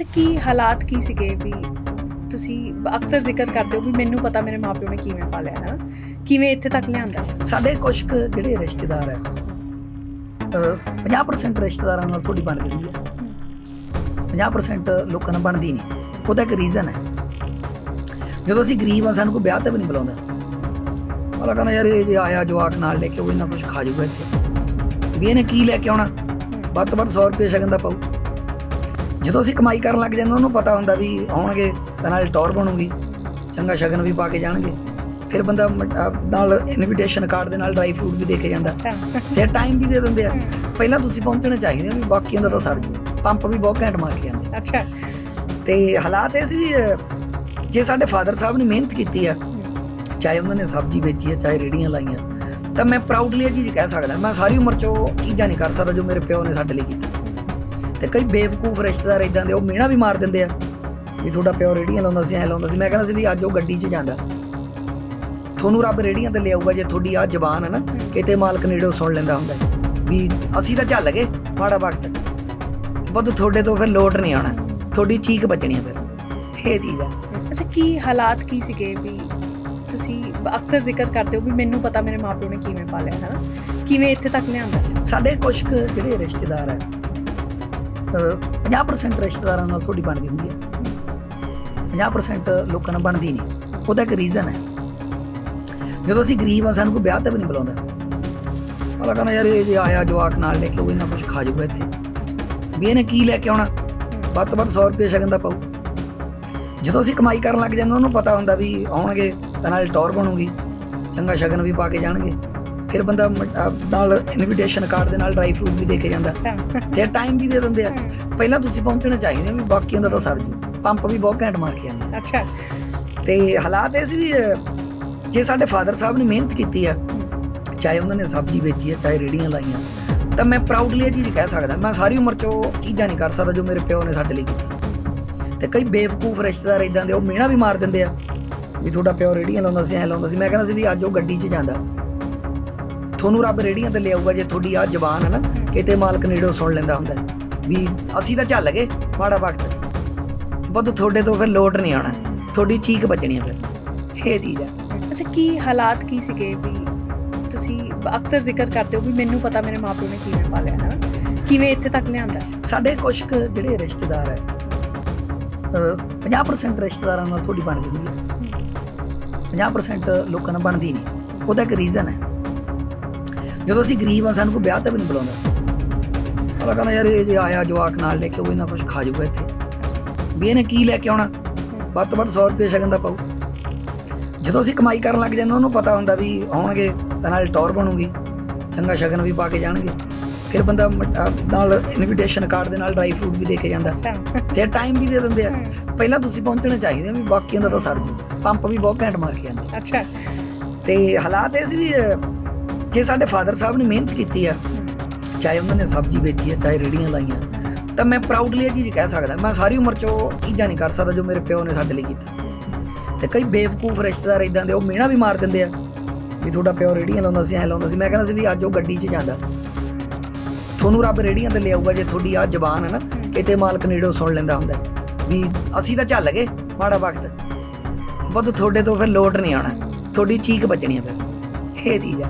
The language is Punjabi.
ਅੱਛਾ ਕੀ ਹਾਲਾਤ ਕੀ ਸੀਗੇ ਵੀ ਤੁਸੀਂ ਅਕਸਰ ਜ਼ਿਕਰ ਕਰਦੇ ਹੋ ਵੀ ਮੈਨੂੰ ਪਤਾ ਮੇਰੇ ਮਾਪਿਓ ਨੇ ਕਿਵੇਂ ਪਾਲਿਆ ਹੈ ਨਾ? ਕਿਵੇਂ ਇੱਥੇ ਤੱਕ ਲਿਆਂਦਾ? ਸਾਡੇ ਕੁਝ ਜਿਹੜੇ ਰਿਸ਼ਤੇਦਾਰ ਹੈ ਅਹ 50% ਰਿਸ਼ਤੇਦਾਰਾਂ ਨਾਲ ਥੋੜੀ ਬਣਦੀ ਹੁੰਦੀ ਹੈ। 50% ਲੋਕਾਂ ਨਾਲ ਬਣਦੀ ਨਹੀਂ। ਉਹਦਾ ਇੱਕ ਰੀਜ਼ਨ ਹੈ। ਜਦੋਂ ਅਸੀਂ ਗਰੀਬ ਆ ਸਾਨੂੰ ਕੋਈ ਵਿਆਹ ਤੇ ਵੀ ਨਹੀਂ ਬੁਲਾਉਂਦਾ। ਉਹ ਕਹਿੰਦਾ ਯਾਰ ਇਹ ਜੇ ਆਇਆ ਜਵਾਕ ਨਾਲ ਲੈ ਕੇ ਉਹ ਇਹਨਾਂ ਕੁਝ ਖਾ ਜਾਊਗਾ ਇੱਥੇ। ਵੀ ਇਹਨੇ ਕੀ ਲੈ ਕੇ ਆਉਣਾ? ਵੱਧ ਤੋਂ ਵੱਧ 100 ਰੁਪਏ ਸ਼ਗਨ ਦਾ ਪਾਉ ਜਦੋਂ ਅਸੀਂ ਕਮਾਈ ਕਰਨ ਲੱਗ ਜਾਂਦੇ ਉਹਨੂੰ ਪਤਾ ਹੁੰਦਾ ਵੀ ਆਉਣਗੇ ਤਾਂ ਨਾਲ ਟੌਰ ਬਣੂਗੀ ਚੰਗਾ ਸ਼ਗਨ ਵੀ ਪਾ ਕੇ ਜਾਣਗੇ। ਫਿਰ ਬੰਦਾ ਨਾਲ ਇਨਵੀਟੇਸ਼ਨ ਕਾਰਡ ਦੇ ਨਾਲ ਡਰਾਈ ਫਰੂਟ ਵੀ ਦੇ ਕੇ ਜਾਂਦਾ। ਫਿਰ ਟਾਈਮ ਵੀ ਦੇ ਦਿੰਦੇ ਆ। ਪਹਿਲਾਂ ਤੁਸੀਂ ਪਹੁੰਚਣੇ ਚਾਹੀਦੇ ਆ ਵੀ ਬਾਕੀਆਂ ਦਾ ਤਾਂ ਸਰ ਜੂ। ਪੰਪ ਵੀ ਬਹੁਤ ਘੈਂਟ ਮਾਰ ਕੇ ਜਾਂਦੇ। ਅੱਛਾ। ਤੇ ਹਾਲਾਤ ਇਹ ਸੀ ਵੀ ਜੇ ਸਾਡੇ ਫਾਦਰ ਸਾਹਿਬ ਨੇ ਮਿਹਨਤ ਕੀਤੀ ਆ ਚਾਹੇ ਉਹਨਾਂ ਨੇ ਸਬਜ਼ੀ ਵੇਚੀ ਆ ਚਾਹੇ ਰੇੜੀਆਂ ਲਾਈਆਂ ਤਾਂ ਮੈਂ ਪ੍ਰਾਊਡਲੀ ਇਹ ਚੀਜ਼ ਕਹਿ ਸਕਦਾ। ਮੈਂ ਸਾਰੀ ਉਮਰ ਚ ਉਹ ਚੀਜ਼ਾਂ ਨਹੀਂ ਕਰ ਸਕਦਾ ਜੋ ਮੇਰੇ ਪਿਓ ਨੇ ਸਾਡੇ ਲਈ ਕੀਤੀ। ਤੇ ਕਈ ਬੇਵਕੂਫ ਰਿਸ਼ਤੇਦਾਰ ਇਦਾਂ ਦੇ ਉਹ ਮਿਹਣਾ ਵੀ ਮਾਰ ਦਿੰਦੇ ਆ। ਵੀ ਤੁਹਾਡਾ ਪਿਓ ਰੇੜੀਆਂ ਲਾਉਂਦਾ ਸੀ ਐ ਲਾਉਂਦਾ ਸੀ। ਮੈਂ ਕਹਿੰਦਾ ਸੀ ਵੀ ਅੱਜ ਉਹ ਗੱਡੀ 'ਚ ਜਾਂਦਾ। ਤੁਹਾਨੂੰ ਰੱਬ ਰੇੜੀਆਂ ਤੇ ਲਿਆਊਗਾ ਜੇ ਤੁਹਾਡੀ ਆ ਜ਼ਬਾਨ ਹੈ ਨਾ ਕਿਤੇ ਮਾਲਕ ਨੇੜੋਂ ਸੁਣ ਲੈਂਦਾ ਹੁੰਦਾ। ਹੈ ਵੀ ਅਸੀਂ ਤਾਂ ਚੱਲ ਗਏ ਮਾੜਾ ਵਕਤ। ਬੁੱਧ ਤੁਹਾਡੇ ਤੋਂ ਫਿਰ ਲੋਟ ਨਹੀਂ ਆਉਣਾ। ਤੁਹਾਡੀ ਚੀਕ ਬਚਣੀ ਆ ਫਿਰ। ਇਹ ਚੀਜ਼ ਆ। ਅੱਛਾ ਕੀ ਹਾਲਾਤ ਕੀ ਸੀਗੇ ਵੀ ਤੁਸੀਂ ਅਕਸਰ ਜ਼ਿਕਰ ਕਰਦੇ ਹੋ ਵੀ ਮੈਨੂੰ ਪਤਾ ਮੇਰੇ ਮਾਪਿਓ ਨੇ ਕਿਵੇਂ ਪਾਲਿਆ ਹੈ ਨਾ ਕਿਵੇਂ ਇੱਥੇ ਤੱਕ ਲਿਆਂਦਾ? ਸਾਡੇ ਕੁਝ ਜਿਹੜੇ ਰਿਸ਼ਤੇਦਾਰ ਹੈ ਅਹ 50% ਰਿਸ਼ਤੇਦਾਰਾਂ ਨਾਲ ਤੁਹਾਡੀ ਬਣਦੀ ਹੁੰਦੀ ਹੈ। 50% ਲੋਕਾਂ ਨਾਲ ਬਣਦੀ ਨਹੀਂ। ਉਹਦਾ ਇੱਕ ਰੀਜ਼ਨ ਹੈ। ਜਦੋਂ ਅਸੀਂ ਗਰੀਬ ਆ ਸਾਨੂੰ ਕੋਈ ਵਿਆਹ ਤੇ ਵੀ ਨਹੀਂ ਬੁਲਾਉਂਦਾ। ਉਹ ਕਹਿੰਦਾ ਯਾਰ ਇਹ ਜੇ ਆਇਆ ਜਵਾਕ ਨਾਲ ਲੈ ਕੇ, ਉਹ ਇਹਨਾਂ ਕੁਝ ਖਾ ਜਾਊਗਾ ਇੱਥੇ। ਵੀ ਇਹਨੇ ਕੀ ਲੈ ਕੇ ਆਉਣਾ? ਵੱਧ ਤੋਂ ਵੱਧ 100 ਰੁਪਏ ਸ਼ਗਨ ਦਾ ਪਾਉ ਜਦੋਂ ਅਸੀਂ ਕਮਾਈ ਕਰਨ ਲੱਗ ਜਾਂਦੇ ਉਹਨੂੰ ਪਤਾ ਹੁੰਦਾ ਵੀ ਆਉਣਗੇ, ਤਾਂ ਨਾਲ ਟੌਰ ਬਣੂਗੀ। ਚੰਗਾ ਸ਼ਗਨ ਵੀ ਪਾ ਕੇ ਜਾਣਗੇ। ਫਿਰ ਬੰਦਾ ਨਾਲ ਇਨਵੀਟੇਸ਼ਨ ਕਾਰਡ ਦੇ ਨਾਲ ਡਰਾਈ ਫਰੂਟ ਵੀ ਦੇ ਕੇ ਜਾਂਦਾ। ਫਿਰ ਟਾਈਮ ਵੀ ਦੇ ਦਿੰਦੇ ਆ। ਪਹਿਲਾਂ ਤੁਸੀਂ ਪਹੁੰਚਣੇ ਚਾਹੀਦੇ ਵੀ ਬਾਕੀਆਂ ਦਾ ਤਾਂ ਸਰ ਜੂ। ਪੰਪ ਵੀ ਬਹੁਤ ਘੈਂਟ ਮਾਰ ਕੇ ਜਾਂਦੇ ਅੱਛਾ। ਤੇ ਹਾਲਾਤ ਇਹ ਸੀ ਵੀ ਜੇ ਸਾਡੇ ਫਾਦਰ ਸਾਹਿਬ ਨੇ ਮਿਹਨਤ ਕੀਤੀ ਆ ਚਾਹੇ ਉਹਨਾਂ ਨੇ ਸਬਜ਼ੀ ਵੇਚੀ ਆ ਚਾਹੇ ਰੇੜੀਆਂ ਲਾਈਆਂ ਤਾਂ ਮੈਂ ਪ੍ਰਾਊਡਲੀ ਇਹ ਚੀਜ਼ ਕਹਿ ਸਕਦਾ। ਮੈਂ ਸਾਰੀ ਉਮਰ ਚ ਉਹ ਚੀਜ਼ਾਂ ਨਹੀਂ ਕਰ ਸਕਦਾ ਜੋ ਮੇਰੇ ਪਿਓ ਨੇ ਸਾਡੇ ਲਈ ਕੀਤੀ ਤੇ ਕਈ ਬੇਵਕੂਫ ਰਿਸ਼ਤੇਦਾਰ ਇਦਾਂ ਦੇ ਉਹ ਮਿਹਣਾ ਵੀ ਮਾਰ ਦਿੰਦੇ ਆ। ਵੀ ਤੁਹਾਡਾ ਪਿਓ ਰੇੜੀਆਂ ਲਾਉਂਦਾ ਸੀ ਐ ਲਾਉਂਦਾ ਸੀ। ਮੈਂ ਕਹਿੰਦਾ ਸੀ ਵੀ ਅੱਜ ਉਹ ਗੱਡੀ 'ਚ ਜਾਂਦਾ। ਤੁਹਾਨੂੰ ਰੱਬ ਰੇੜੀਆਂ ਤੇ ਲਿਆਊਗਾ ਜੇ ਤੁਹਾਡੀ ਆ ਜ਼ਬਾਨ ਹੈ ਨਾ ਕਿਤੇ ਮਾਲਕ ਨੇੜੋਂ ਸੁਣ ਲੈਂਦਾ ਹੁੰਦਾ ਹੈ ਵੀ ਅਸੀਂ ਤਾਂ ਚੱਲ ਗਏ ਮਾੜਾ ਵਕਤ। ਬੁੱਧ ਤੁਹਾਡੇ ਤੋਂ ਫਿਰ ਲੋਟ ਨਹੀਂ ਆਉਣਾ ਤੁਹਾਡੀ ਚੀਕ ਬਚਣੀ ਆ ਫਿਰ। ਇਹ ਚੀਜ਼ ਆ। ਅੱਛਾ ਕੀ ਹਾਲਾਤ ਕੀ ਸੀਗੇ ਵੀ ਤੁਸੀਂ ਅਕਸਰ ਜ਼ਿਕਰ ਕਰਦੇ ਹੋ ਵੀ ਮੈਨੂੰ ਪਤਾ ਮੇਰੇ ਮਾਪਿਓ ਨੇ ਕਿਵੇਂ ਪਾਲਿਆ ਹੈ ਨਾ ਕਿਵੇਂ ਇੱਥੇ ਤੱਕ ਲਿਆਂਦਾ? ਸਾਡੇ ਕੁਝ ਜਿਹੜੇ ਰਿਸ਼ਤੇਦਾਰ ਹੈ ਅਹ 50% ਰਿਸ਼ਤੇਦਾਰਾਂ ਨਾਲ ਥੋੜੀ ਬਣਦੀ ਹੁੰਦੀ ਹੈ। 50% ਲੋਕਾਂ ਨਾਲ ਬਣਦੀ ਨਹੀਂ। ਉਹਦਾ ਇੱਕ ਰੀਜ਼ਨ ਹੈ ਜਦੋਂ ਅਸੀਂ ਗਰੀਬ ਆ ਸਾਨੂੰ ਕੋਈ ਵਿਆਹ ਤੇ ਵੀ ਨਹੀਂ ਬੁਲਾਉਂਦਾ। ਉਹ ਕਹਿੰਦਾ ਯਾਰ ਇਹ ਜੇ ਆਇਆ ਜਵਾਕ ਨਾਲ ਲੈ ਕੇ ਉਹ ਇਹਨਾਂ ਕੁਝ ਖਾ ਜਾਊਗਾ ਇੱਥੇ। ਵੀ ਇਹਨੇ ਕੀ ਲੈ ਕੇ ਆਉਣਾ? ਵੱਧ ਤੋਂ ਵੱਧ 100 ਰੁਪਏ ਸ਼ਗਨ ਦਾ ਪਾਉ ਜਦੋਂ ਅਸੀਂ ਕਮਾਈ ਕਰਨ ਲੱਗ ਜਾਂਦੇ ਉਹਨੂੰ ਪਤਾ ਹੁੰਦਾ ਵੀ ਆਉਣਗੇ ਤਾਂ ਨਾਲ ਟੌਰ ਬਣੂਗੀ। ਚੰਗਾ ਸ਼ਗਨ ਵੀ ਪਾ ਕੇ ਜਾਣਗੇ। ਫਿਰ ਬੰਦਾ ਨਾਲ ਇਨਵੀਟੇਸ਼ਨ ਕਾਰਡ ਦੇ ਨਾਲ ਡਰਾਈ ਫਰੂਟ ਵੀ ਦੇ ਕੇ ਜਾਂਦਾ। ਫਿਰ ਟਾਈਮ ਵੀ ਦੇ ਦਿੰਦੇ ਆ। ਪਹਿਲਾਂ ਤੁਸੀਂ ਪਹੁੰਚਣੇ ਚਾਹੀਦੇ ਵੀ ਬਾਕੀਆਂ ਦਾ ਤਾਂ ਸਰ ਜੂ। ਪੰਪ ਵੀ ਬਹੁਤ ਘੈਂਟ ਮਾਰ ਕੇ ਜਾਂਦੇ ਅੱਛਾ। ਤੇ ਹਾਲਾਤ ਇਹ ਸੀ ਵੀ ਜੇ ਸਾਡੇ ਫਾਦਰ ਸਾਹਿਬ ਨੇ ਮਿਹਨਤ ਕੀਤੀ ਆ, ਚਾਹੇ ਉਹਨਾਂ ਨੇ ਸਬਜ਼ੀ ਵੇਚੀ ਆ, ਚਾਹੇ ਰੇੜੀਆਂ ਲਾਈਆਂ, ਤਾਂ ਮੈਂ ਪ੍ਰਾਊਡਲੀ ਇਹ ਚੀਜ਼ ਕਹਿ ਸਕਦਾ, ਮੈਂ ਸਾਰੀ ਉਮਰ ਚ ਉਹ ਚੀਜ਼ਾਂ ਨਹੀਂ ਕਰ ਸਕਦਾ ਜੋ ਮੇਰੇ ਪਿਓ ਨੇ ਸਾਡੇ ਲਈ ਕੀਤਾ। ਤੇ ਕਈ ਬੇਵਕੂਫ ਰਿਸ਼ਤੇਦਾਰ ਇਦਾਂ ਦੇ, ਉਹ ਮਿਹਣਾ ਵੀ ਮਾਰ ਦਿੰਦੇ ਆ, ਵੀ ਤੁਹਾਡਾ ਪਿਓ ਰੇੜੀਆਂ ਲਾਉਂਦਾ ਸੀ, ਐ ਲਾਉਂਦਾ ਸੀ। ਮੈਂ ਕਹਿੰਦਾ ਸੀ ਵੀ ਅੱਜ ਉਹ ਗੱਡੀ 'ਚ ਜਾਂਦਾ। ਤੁਹਾਨੂੰ ਰੱਬ ਰੇੜੀਆਂ ਤੇ ਲਿਆਊਗਾ, ਜੇ ਤੁਹਾਡੀ ਆ ਜ਼ਬਾਨ ਹੈ ਨਾ, ਕਿਤੇ ਮਾਲਕ ਨੇੜੋਂ ਸੁਣ ਲੈਂਦਾ ਹੁੰਦਾ ਵੀ ਅਸੀਂ ਤਾਂ ਚੱਲ ਗਏ ਮਾੜਾ ਵਕਤ। ਬੁੱਧ ਤੁਹਾਡੇ ਤੋਂ ਫਿਰ ਲੋਟ ਨਹੀਂ ਆਉਣਾ। ਤੁਹਾਡੀ ਚੀਕ ਬਚਣੀ ਹੈ ਫਿਰ। ਇਹ ਚੀਜ਼ ਆ।